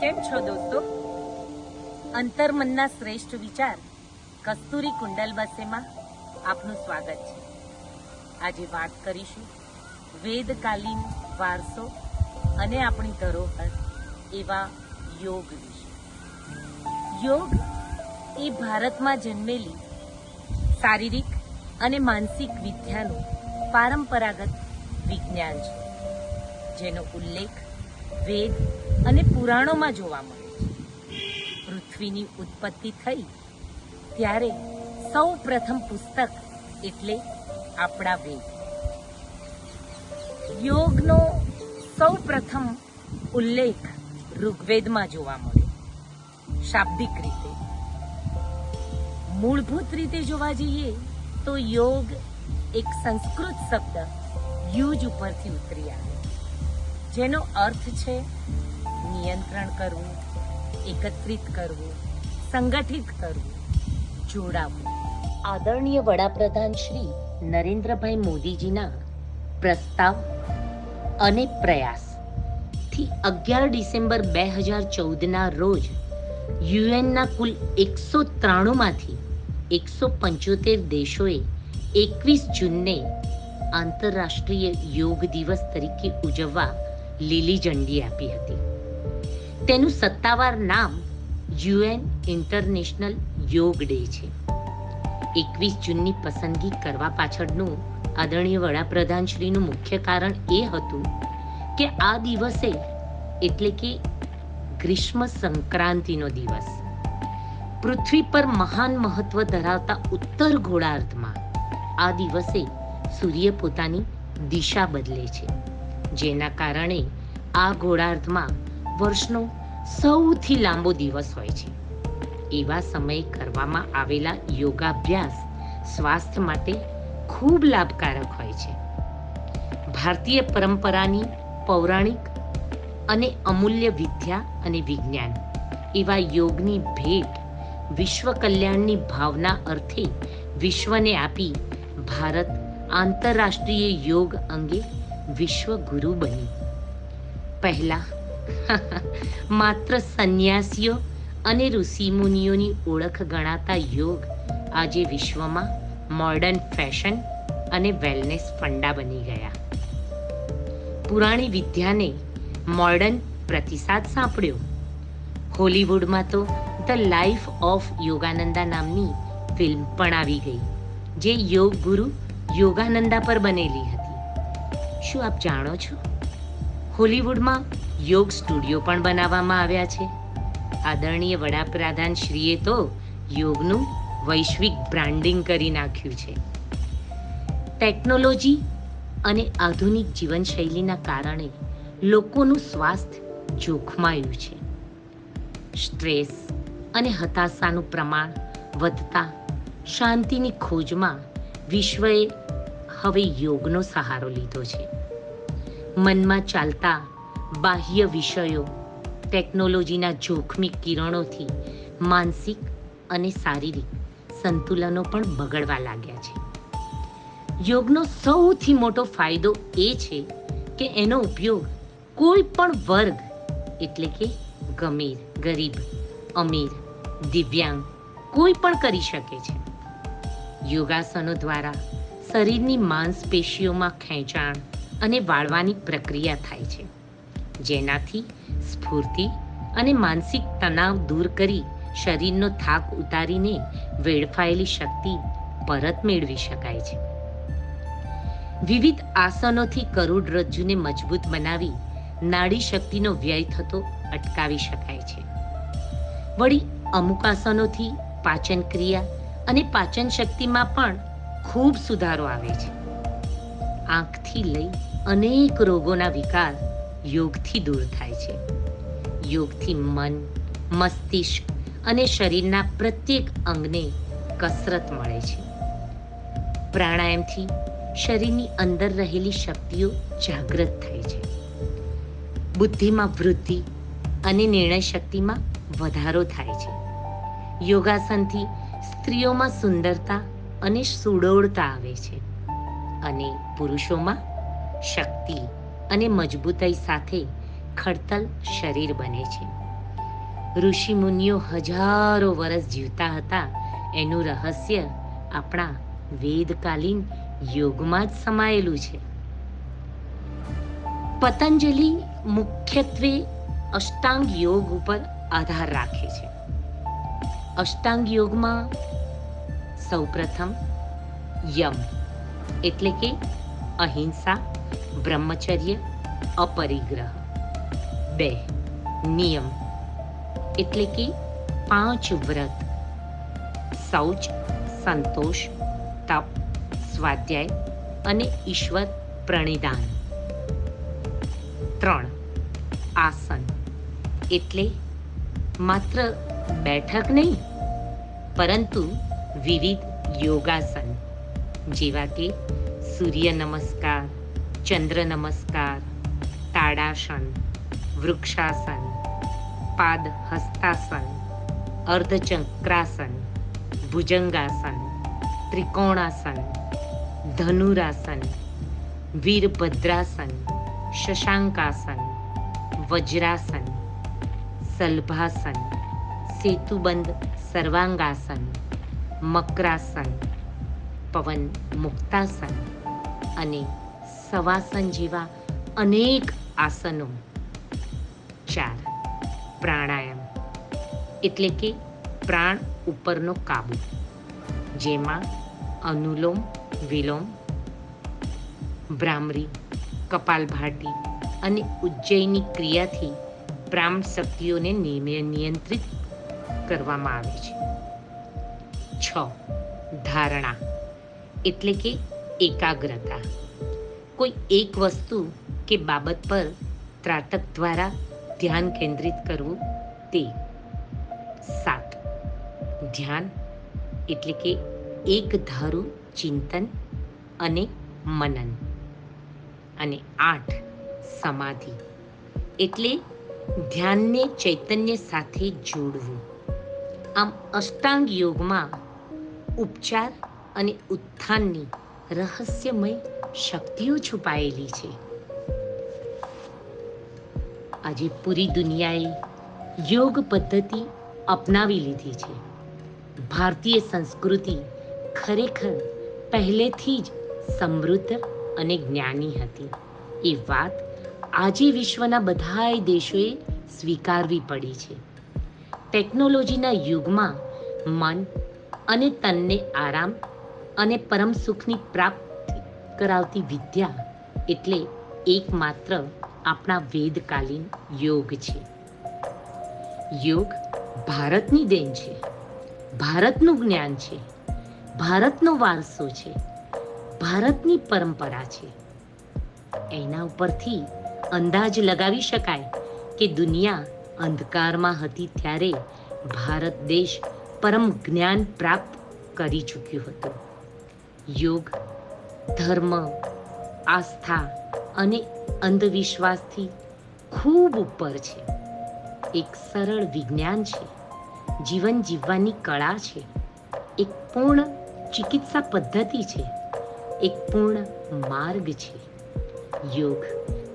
કેમ છો દોસ્તો? અંતર્મનના શ્રેષ્ઠ વિચાર કસ્તુરી કુંડલ બસેમાં આપનું સ્વાગત છે. આજે વાત કરીશું વેદકાલીન વારસો અને આપણી ધરોહર એવા યોગ વિશે. યોગ એ ભારતમાં જન્મેલી શારીરિક અને માનસિક વિદ્યાનું પરંપરાગત વિજ્ઞાન છે. જેનો ઉલ્લેખ વેદ અને પુરાણોમાં જોવા મળે. પૃથ્વીની ઉત્પત્તિ થઈ ત્યારે સૌ પ્રથમ પુસ્તક એટલે આપણા વેદ. યોગનો સૌ પ્રથમ ઉલ્લેખ ઋગ્વેદમાં જોવા મળ્યો શાબ્દિક રીતે. મૂળભૂત રીતે જોવા જઈએ તો યોગ એક સંસ્કૃત શબ્દ યુજ ઉપરથી ઉતરી આવે. જેનો અર્થ છે નિયંત્રણ કરવું, એકત્રિત કરવું, સંગઠિત કરવું, જોડાવું. આદરણીય વડાપ્રધાન શ્રી નરેન્દ્રભાઈ મોદીજીના પ્રસ્તાવ અને પ્રયાસ. થી અગિયાર ડિસેમ્બર બે હજાર ચૌદના રોજ યુએનના કુલ એકસો ત્રાણુંમાંથી એકસો પંચોતેર દેશોએ એકવીસ જૂનને આંતરરાષ્ટ્રીય યોગ દિવસ તરીકે ઉજવવા લીલી ઝંડી આપી હતી. તેનું સત્તાવાર નામ યુએન ઇન્ટરનેશનલ યોગ ડે છે. એકવીસ જૂનની પસંદગી કરવા પાછળનું આદરણીય વડાપ્રધાન શ્રીનું મુખ્ય કારણ એ હતું કે આ દિવસે એટલે કે ગ્રીષ્મ સંક્રાંતિનો દિવસ. પૃથ્વી પર મહાન મહત્વ ધરાવતા ઉત્તર ગોળાર્ધમાં આ દિવસે સૂર્ય પોતાની દિશા બદલે છે. જેના કારણે આ ગોળાર્ધમાં વર્ષનો સૌથી લાંબો દિવસ હોય છે. એવા સમયે કરવામાં આવેલા યોગાભ્યાસ સ્વાસ્થ્ય માટે ખૂબ લાભકારક હોય છે. ભારતીય પરંપરાની પૌરાણિક અને અમૂલ્ય વિદ્યા અને વિજ્ઞાન એવા યોગની ભેટ વિશ્વ કલ્યાણની ભાવના અર્થે વિશ્વને આપી ભારત આંતરરાષ્ટ્રીય યોગ અંગે વિશ્વ ગુરુ બની પહેલા માત્ર સંન્યાસીઓ અને ઋષિમુનિઓની ઓળખ ગણાતા યોગ આજે વિશ્વમાં મોડર્ન ફેશન અને વેલનેસ ફંડા બની ગયા. પુરાણી વિદ્યાને મોડર્ન પ્રતિસાદ સાંપડ્યો. હોલીવુડમાં તો ધ લાઈફ ઓફ યોગાનંદા નામની ફિલ્મ પણ આવી ગઈ, જે યોગ ગુરુ યોગાનંદા પર બનેલી હતી. શું આપ જાણો છો? હોલિવૂડમાં યોગ સ્ટુડિયો પણ બનાવવામાં આવ્યા છે. આદરણીય વડાપ્રધાન શ્રીએ તો યોગનું વૈશ્વિક બ્રાન્ડિંગ કરી નાખ્યું છે. ટેકનોલોજી અને આધુનિક જીવનશૈલીના કારણે લોકોનું સ્વાસ્થ્ય જોખમાયું છે. સ્ટ્રેસ અને હતાશાનું પ્રમાણ વધતા શાંતિની ખોજમાં વિશ્વએ હવે યોગનો સહારો લીધો છે. મનમાં ચાલતા બાહ્ય વિષયો, ટેકનોલોજીના જોખમી કિરણોથી માનસિક અને શારીરિક સંતુલનો પણ બગડવા લાગ્યા છે. યોગનો સૌથી મોટો ફાયદો એ છે કે એનો ઉપયોગ કોઈ પણ વર્ગ, એટલે કે ગમીર, ગરીબ, અમીર, દિવ્યાંગ, કોઈ પણ કરી શકે છે. યોગાસનો દ્વારા શરીરની માંસપેશીઓમાં ખેંચાણ અને વાળવાની પ્રક્રિયા થાય છે. જેનાથી સ્ફૂર્તિ અને માનસિક તણાવ દૂર કરી શરીરનો થાક ઉતારીને વેડફાયેલી શક્તિ પરત મેળવી શકાય છે. વિવિધ આસનોથી કરોડરજ્જુને મજબૂત બનાવી નાડી શક્તિનો વ્યય થતો અટકાવી શકાય છે. વળી અમુક આસનોથી પાચન ક્રિયા અને પાચન શક્તિમાં પણ ખૂબ સુધારો આવે છે. આંખથી લઈ અનેક રોગોના વિકાર યોગથી દૂર થાય છે. યોગથી મન, મસ્તિષ્ક અને શરીરના પ્રત્યેક અંગને કસરત મળે છે. પ્રાણાયામથી શરીરની અંદર રહેલી શક્તિઓ જાગૃત થાય છે. બુદ્ધિમાં વૃદ્ધિ અને નિર્ણય શક્તિમાં વધારો થાય છે. યોગાસનથી સ્ત્રીઓમાં સુંદરતા અને સુડોળતા આવે છે. અને પુરુષોમાં શક્તિ અને મજબૂતાઈ સાથે ખડતલ શરીર બને છે. ઋષિમુનિઓ હજારો વર્ષ જીવતા હતા. એનું રહસ્ય આપણા વેદકાલીન યોગમાં જ સમાયેલું છે. પતંજલિ મુખ્યત્વે અષ્ટાંગ યોગ ઉપર આધાર રાખે છે. અષ્ટાંગ યોગમાં સૌપ્રથમ યમ, એટલે કે અહિંસા, બ્રહ્મચર્ય, અપરિગ્રહ. બે, નિયમ. એટલે કે પાંચ વ્રત. શૌચ, સંતોષ, તપ, સ્વાધ્યાય અને ઈશ્વર પ્રણિધાન ત્રણ, આસન. એટલે માત્ર બેઠક નહીં, પરંતુ વિવિધ યોગાસન. જેવા કે સૂર્ય નમસ્કાર ચંદ્ર નમસ્કાર તાડાસન વૃક્ષાસન પાદ હસ્તાસન અર્ધચક્રાસન ભુજંગાસન ત્રિકોણાસન ધનુરાસન વીરભદ્રાસન શશાંકાસન વજ્રાસન સલભાસન સેતુબંધ સર્વાંગાસન મકરાસન પવન મુક્તાસન અને સવાસન જેવા અનેક આસનો. ચાર, પ્રાણાયામ. એટલે કે પ્રાણ ઉપરનો કાબુ, જેમાં અનુલોમ, વિલોમ ભ્રામરી કપાલભાટી અને ઉજ્જૈની ક્રિયાથી પ્રાણ શક્તિઓને નિયંત્રિત કરવામાં આવે છે. છ, ધારણા. એટલે કે એકાગ્રતા. કોઈ એક વસ્તુ કે બાબત પર ત્રાટક દ્વારા ધ્યાન કેન્દ્રિત કરવું તે. સાત. ધ્યાન એટલે કે એક ધારું ચિંતન અને મનન. અને આઠ, સમાધિ એટલે ધ્યાનને ચૈતન્ય સાથે જોડવું. આમ અષ્ટાંગ યોગમાં ઉપચાર અને ઉત્થાનની રહસ્યમય શક્તિઓ છુપાયેલી છે. આજે પૂરી દુનિયાએ યોગ પદ્ધતિ અપનાવી લીધી છે. ભારતીય સંસ્કૃતિ ખરેખર પહેલેથી જ સમૃદ્ધ અને જ્ઞાની હતી. એ વાત આજે વિશ્વના બધાય દેશોએ સ્વીકારવી પડી છે. ટેકનોલોજીના યુગમાં મન અને તનને આરામ અને પરમ સુખની પ્રાપ્તિ કરાવતી વિદ્યા એટલે એકમાત્ર આપણા વેદકાલીન યોગ છે. યોગ ભારતની દેન છે. ભારતનું જ્ઞાન છે. ભારતનો વારસો છે. ભારતની પરંપરા છે. એના ઉપરથી અંદાજ લગાવી શકાય કે દુનિયા અંધકારમાં હતી ત્યારે ભારત દેશ પરમ જ્ઞાન પ્રાપ્ત કરી ચૂક્યું હતું. યોગ, ધર્મ, આસ્થા અને અંધવિશ્વાસથી ખૂબ ઉપર છે. એક સરળ વિજ્ઞાન છે. જીવન જીવવાની કળા છે. એક પૂર્ણ ચિકિત્સા પદ્ધતિ છે. એક પૂર્ણ માર્ગ છે. યોગ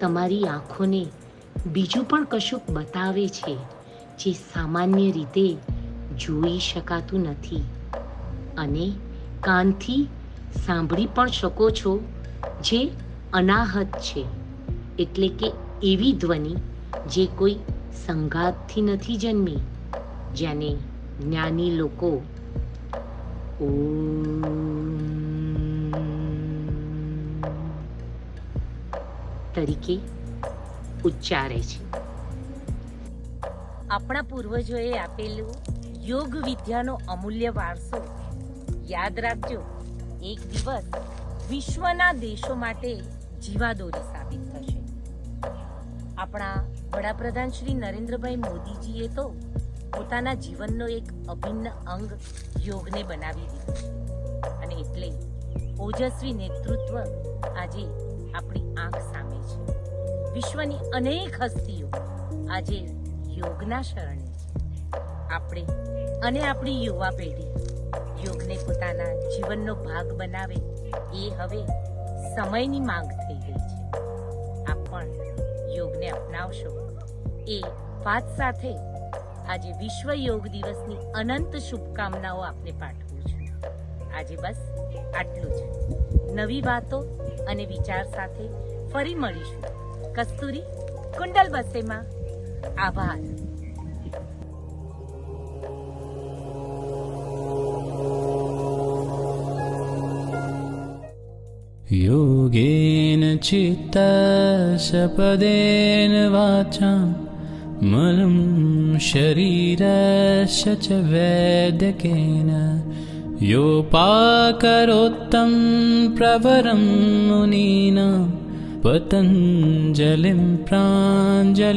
તમારી આંખોને બીજું પણ કશુંક બતાવે છે જે સામાન્ય રીતે જોઈ શકાતું નથી અને કાનથી સાંભળી પણ શકો છો જે અનાહત છે. એટલે કે એવી ધ્વનિ જે કોઈ સંઘાતથી નથી જન્મી, જેને જ્ઞાની લોકો તરીકે ઉચ્ચારે છે. આપણા પૂર્વજોએ આપેલું યોગ વિદ્યાનો અમૂલ્ય વારસો યાદ રાખજો. એક દિવસ વિશ્વના દેશો માટે જીવાદોરી સાબિત થશે. આપણા વડાપ્રધાન શ્રી નરેન્દ્રભાઈ મોદીજીએ તો પોતાના જીવનનો એક અભિન્ન અંગ યોગને બનાવી દીધો અને એટલે ઓજસ્વી નેતૃત્વ આજે આપણી આંખ સામે છે. વિશ્વની અનેક હસ્તીઓ આજે યોગના શરણે છે. આપણે અને આપણી યુવા પેઢી યોગને પોતાના જીવનનો ભાગ બનાવે, એ હવે સમયની માંગ થઈ ગઈ છે. આપ પણ યોગને અપનાવશો. એ વાત સાથે આજે વિશ્વ યોગ દિવસની અનંત શુભકામનાઓ આપને પાઠવું છું. આજે બસ આટલું જ. નવી વાતો અને વિચાર સાથે ફરી મળીશું. કસ્તુરી કુંડલ બસેમાં આભાર. योगेन चित्तशपदेन वाचां मलं शरीरस्य च वैद्यकेन योपाकरोत्तं प्रवरं मुनीनां पतञ्जलिं प्राञ्जलिरानतोऽस्मि